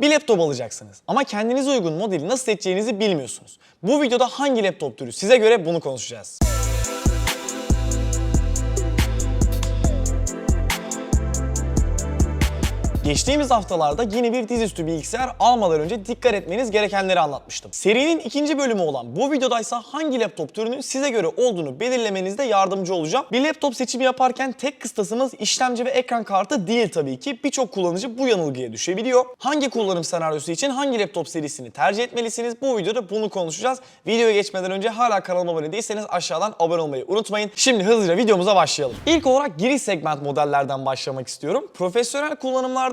Bir laptop alacaksınız ama kendinize uygun modeli nasıl seçeceğinizi bilmiyorsunuz. Bu videoda hangi laptop türü size göre bunu konuşacağız. Geçtiğimiz haftalarda yeni bir dizüstü bilgisayar almadan önce dikkat etmeniz gerekenleri anlatmıştım. Serinin ikinci bölümü olan bu videodaysa hangi laptop türünün size göre olduğunu belirlemenizde yardımcı olacağım. Bir laptop seçimi yaparken tek kıstasımız işlemci ve ekran kartı değil tabii ki. Birçok kullanıcı bu yanılgıya düşebiliyor. Hangi kullanım senaryosu için hangi laptop serisini tercih etmelisiniz? Bu videoda bunu konuşacağız. Videoya geçmeden önce hala kanalıma abone değilseniz aşağıdan abone olmayı unutmayın. Şimdi hızlıca videomuza başlayalım. İlk olarak giriş segment modellerden başlamak istiyorum. Profesyonel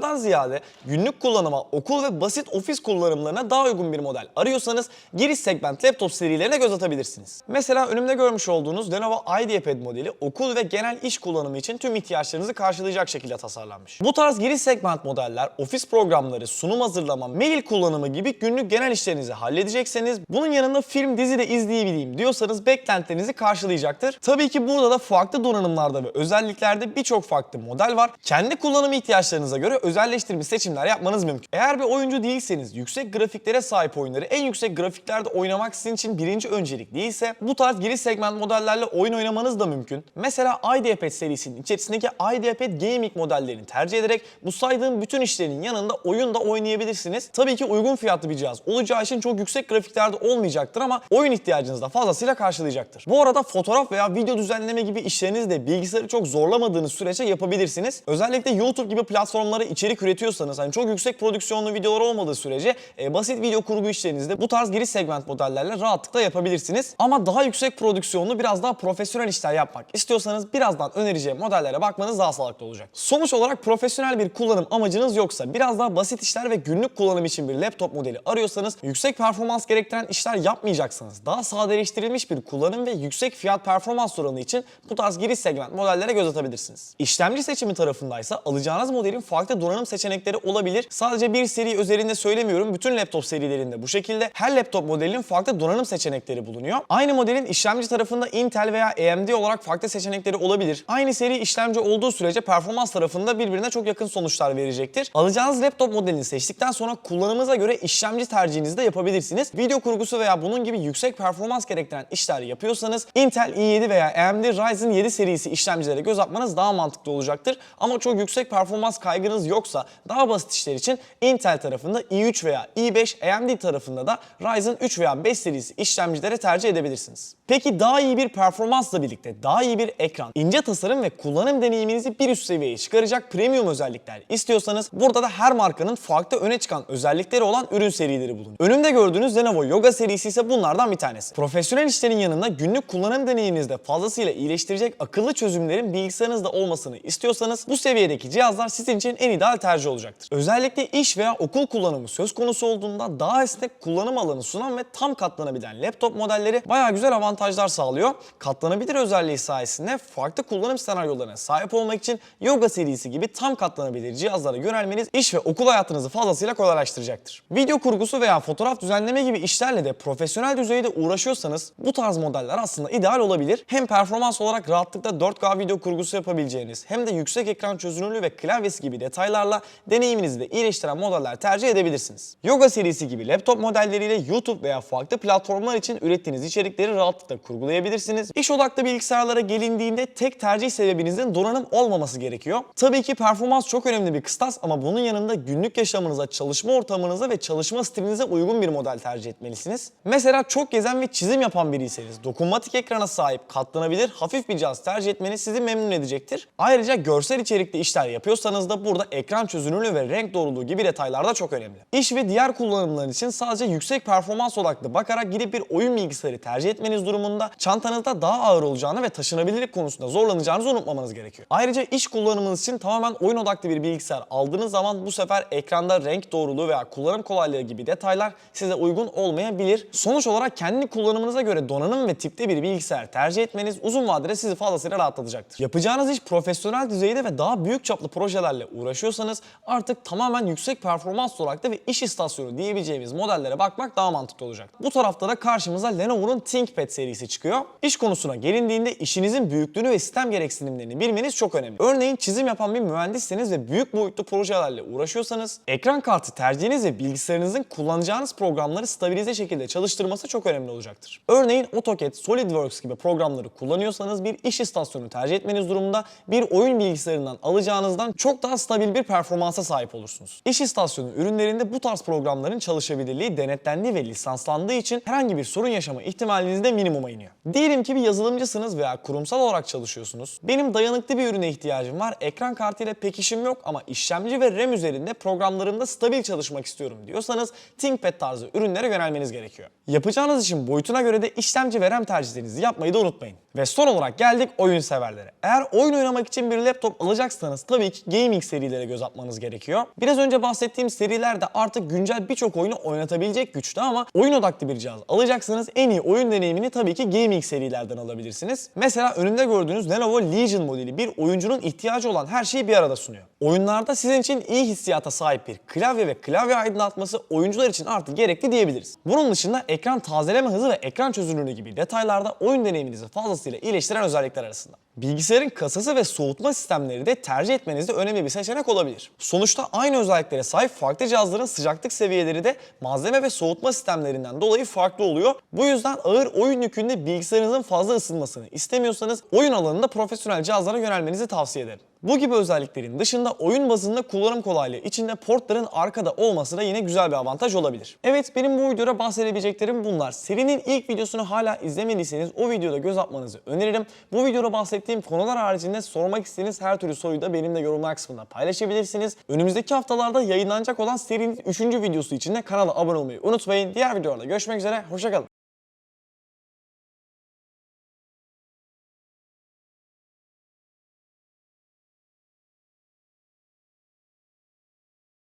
kullanımlardan ziyade günlük kullanıma, okul ve basit ofis kullanımlarına daha uygun bir model arıyorsanız giriş segment laptop serilerine göz atabilirsiniz. Mesela önümde görmüş olduğunuz Lenovo IdeaPad modeli okul ve genel iş kullanımı için tüm ihtiyaçlarınızı karşılayacak şekilde tasarlanmış. Bu tarz giriş segment modeller ofis programları, sunum hazırlama, mail kullanımı gibi günlük genel işlerinizi halledecekseniz bunun yanında film dizi de izleyebileyim diyorsanız beklentilerinizi karşılayacaktır. Tabii ki burada da farklı donanımlarda ve özelliklerde birçok farklı model var. Kendi kullanım ihtiyaçlarınıza göre özelleştirilmiş seçimler yapmanız mümkün. Eğer bir oyuncu değilseniz yüksek grafiklere sahip oyunları en yüksek grafiklerde oynamak sizin için birinci öncelik değilse bu tarz giriş segment modellerle oyun oynamanız da mümkün. Mesela IdeaPad serisinin içerisindeki IdeaPad Gaming modellerini tercih ederek bu saydığım bütün işlerin yanında oyun da oynayabilirsiniz. Tabii ki uygun fiyatlı bir cihaz olacağı için çok yüksek grafiklerde olmayacaktır ama oyun ihtiyacınızı da fazlasıyla karşılayacaktır. Bu arada fotoğraf veya video düzenleme gibi işlerinizi de bilgisayarı çok zorlamadığınız sürece yapabilirsiniz. Özellikle YouTube gibi platformlara içerik üretiyorsanız hani çok yüksek prodüksiyonlu videolar olmadığı sürece e, basit video kurgu işlerinizde bu tarz giriş segment modellerle rahatlıkla yapabilirsiniz. Ama daha yüksek prodüksiyonlu biraz daha profesyonel işler yapmak istiyorsanız birazdan önereceğim modellere bakmanız daha sağlıklı olacak. Sonuç olarak profesyonel bir kullanım amacınız yoksa biraz daha basit işler ve günlük kullanım için bir laptop modeli arıyorsanız yüksek performans gerektiren işler yapmayacaksanız daha sadeleştirilmiş bir kullanım ve yüksek fiyat performans oranı için bu tarz giriş segment modellere göz atabilirsiniz. İşlemci seçimi tarafındaysa alacağınız modelin farklı donanım seçenekleri olabilir. Sadece bir seri üzerinde söylemiyorum. Bütün laptop serilerinde bu şekilde her laptop modelinin farklı donanım seçenekleri bulunuyor. Aynı modelin işlemci tarafında Intel veya AMD olarak farklı seçenekleri olabilir. Aynı seri işlemci olduğu sürece performans tarafında birbirine çok yakın sonuçlar verecektir. Alacağınız laptop modelini seçtikten sonra kullanımınıza göre işlemci tercihinizi de yapabilirsiniz. Video kurgusu veya bunun gibi yüksek performans gerektiren işler yapıyorsanız Intel i7 veya AMD Ryzen 7 serisi işlemcilere göz atmanız daha mantıklı olacaktır. Ama çok yüksek performans kaygınız yoksa daha basit işler için Intel tarafında i3 veya i5, AMD tarafında da Ryzen 3 veya 5 serisi işlemcilere tercih edebilirsiniz. Peki daha iyi bir performansla birlikte daha iyi bir ekran, ince tasarım ve kullanım deneyiminizi bir üst seviyeye çıkaracak premium özellikler istiyorsanız burada da her markanın farklı öne çıkan özellikleri olan ürün serileri bulunuyor. Önümde gördüğünüz Lenovo Yoga serisi ise bunlardan bir tanesi. Profesyonel işlerin yanında günlük kullanım deneyiminizde fazlasıyla iyileştirecek akıllı çözümlerin bilgisayarınızda olmasını istiyorsanız bu seviyedeki cihazlar sizin için en ideal tercih olacaktır. Özellikle iş veya okul kullanımı söz konusu olduğunda daha esnek kullanım alanı sunan ve tam katlanabilen laptop modelleri bayağı güzel avantajlar sağlıyor. Katlanabilir özelliği sayesinde farklı kullanım senaryolarına sahip olmak için Yoga serisi gibi tam katlanabilir cihazlara yönelmeniz iş ve okul hayatınızı fazlasıyla kolaylaştıracaktır. Video kurgusu veya fotoğraf düzenleme gibi işlerle de profesyonel düzeyde uğraşıyorsanız bu tarz modeller aslında ideal olabilir. Hem performans olarak rahatlıkla 4K video kurgusu yapabileceğiniz hem de yüksek ekran çözünürlüğü ve klavyesi gibi detaylarla deneyiminizi de iyileştiren modeller tercih edebilirsiniz. Yoga serisi gibi laptop modelleriyle YouTube veya farklı platformlar için ürettiğiniz içerikleri rahatlıkla kurgulayabilirsiniz. İş odaklı bilgisayarlara gelindiğinde tek tercih sebebinizin donanım olmaması gerekiyor. Tabii ki performans çok önemli bir kıstas ama bunun yanında günlük yaşamınıza, çalışma ortamınıza ve çalışma stilinize uygun bir model tercih etmelisiniz. Mesela çok gezen ve çizim yapan biriyseniz dokunmatik ekrana sahip katlanabilir hafif bir cihaz tercih etmeniz sizi memnun edecektir. Ayrıca görsel içerikli işler yapıyorsanız da burada ekran çözünürlüğü ve renk doğruluğu gibi detaylar da çok önemli. İş ve diğer kullanımlar için sadece yüksek performans odaklı bakarak gidip bir oyun bilgisayarı tercih etmeniz durumunda çantanızda daha ağır olacağını ve taşınabilirlik konusunda zorlanacağınızı unutmamanız gerekiyor. Ayrıca iş kullanımınız için tamamen oyun odaklı bir bilgisayar aldığınız zaman bu sefer ekranda renk doğruluğu veya kullanım kolaylığı gibi detaylar size uygun olmayabilir. Sonuç olarak kendi kullanımınıza göre donanım ve tipte bir bilgisayar tercih etmeniz uzun vadede sizi fazlasıyla rahatlatacaktır. Yapacağınız iş profesyonel düzeyde ve daha büyük çaplı projelerle uğraşıyorsanız kullanıyorsanız artık tamamen yüksek performans odaklı ve iş istasyonu diyebileceğimiz modellere bakmak daha mantıklı olacak. Bu tarafta da karşımıza Lenovo'nun ThinkPad serisi çıkıyor. İş konusuna gelindiğinde işinizin büyüklüğünü ve sistem gereksinimlerini bilmeniz çok önemli. Örneğin çizim yapan bir mühendisseniz ve büyük boyutlu projelerle uğraşıyorsanız ekran kartı tercihiniz ve bilgisayarınızın kullanacağınız programları stabilize şekilde çalıştırması çok önemli olacaktır. Örneğin AutoCAD, SolidWorks gibi programları kullanıyorsanız bir iş istasyonu tercih etmeniz durumunda bir oyun bilgisayarından alacağınızdan çok daha stabil bir performansa sahip olursunuz. İş istasyonu ürünlerinde bu tarz programların çalışabilirliği denetlendiği ve lisanslandığı için herhangi bir sorun yaşama ihtimaliniz de minimuma iniyor. Diyelim ki bir yazılımcısınız veya kurumsal olarak çalışıyorsunuz. Benim dayanıklı bir ürüne ihtiyacım var. Ekran kartıyla pek işim yok ama işlemci ve RAM üzerinde programlarımda stabil çalışmak istiyorum diyorsanız ThinkPad tarzı ürünlere yönelmeniz gerekiyor. Yapacağınız işin boyutuna göre de işlemci ve RAM tercihlerinizi yapmayı da unutmayın. Ve son olarak geldik oyun severlere. Eğer oyun oynamak için bir laptop alacaksanız tabii ki gaming serilere göz atmanız gerekiyor. Biraz önce bahsettiğim seriler de artık güncel birçok oyunu oynatabilecek güçte ama oyun odaklı bir cihaz alacaksanız en iyi oyun deneyimini tabii ki gaming serilerden alabilirsiniz. Mesela önümde gördüğünüz Lenovo Legion modeli bir oyuncunun ihtiyacı olan her şeyi bir arada sunuyor. Oyunlarda sizin için iyi hissiyata sahip bir klavye ve klavye aydınlatması oyuncular için artık gerekli diyebiliriz. Bunun dışında ekran tazeleme hızı ve ekran çözünürlüğü gibi detaylarda oyun deneyiminizi fazlasıyla iyileştiren özellikler arasında. Bilgisayarın kasası ve soğutma sistemleri de tercih etmenizde önemli bir seçenek olabilir. Sonuçta aynı özelliklere sahip farklı cihazların sıcaklık seviyeleri de malzeme ve soğutma sistemlerinden dolayı farklı oluyor. Bu yüzden ağır oyun yükünde bilgisayarınızın fazla ısınmasını istemiyorsanız oyun alanında profesyonel cihazlara yönelmenizi tavsiye ederim. Bu gibi özelliklerin dışında oyun bazında kullanım kolaylığı içinde portların arkada olması da yine güzel bir avantaj olabilir. Evet benim bu videoda bahsedebileceklerim bunlar. Serinin ilk videosunu hala izlemediyseniz o videoda göz atmanızı öneririm. Bu videoda bahsettiğim konular haricinde sormak istediğiniz her türlü soruyu da benimle yorumlar kısmında paylaşabilirsiniz. Önümüzdeki haftalarda yayınlanacak olan serinin 3. videosu için de kanala abone olmayı unutmayın. Diğer videolarda görüşmek üzere, hoşçakalın.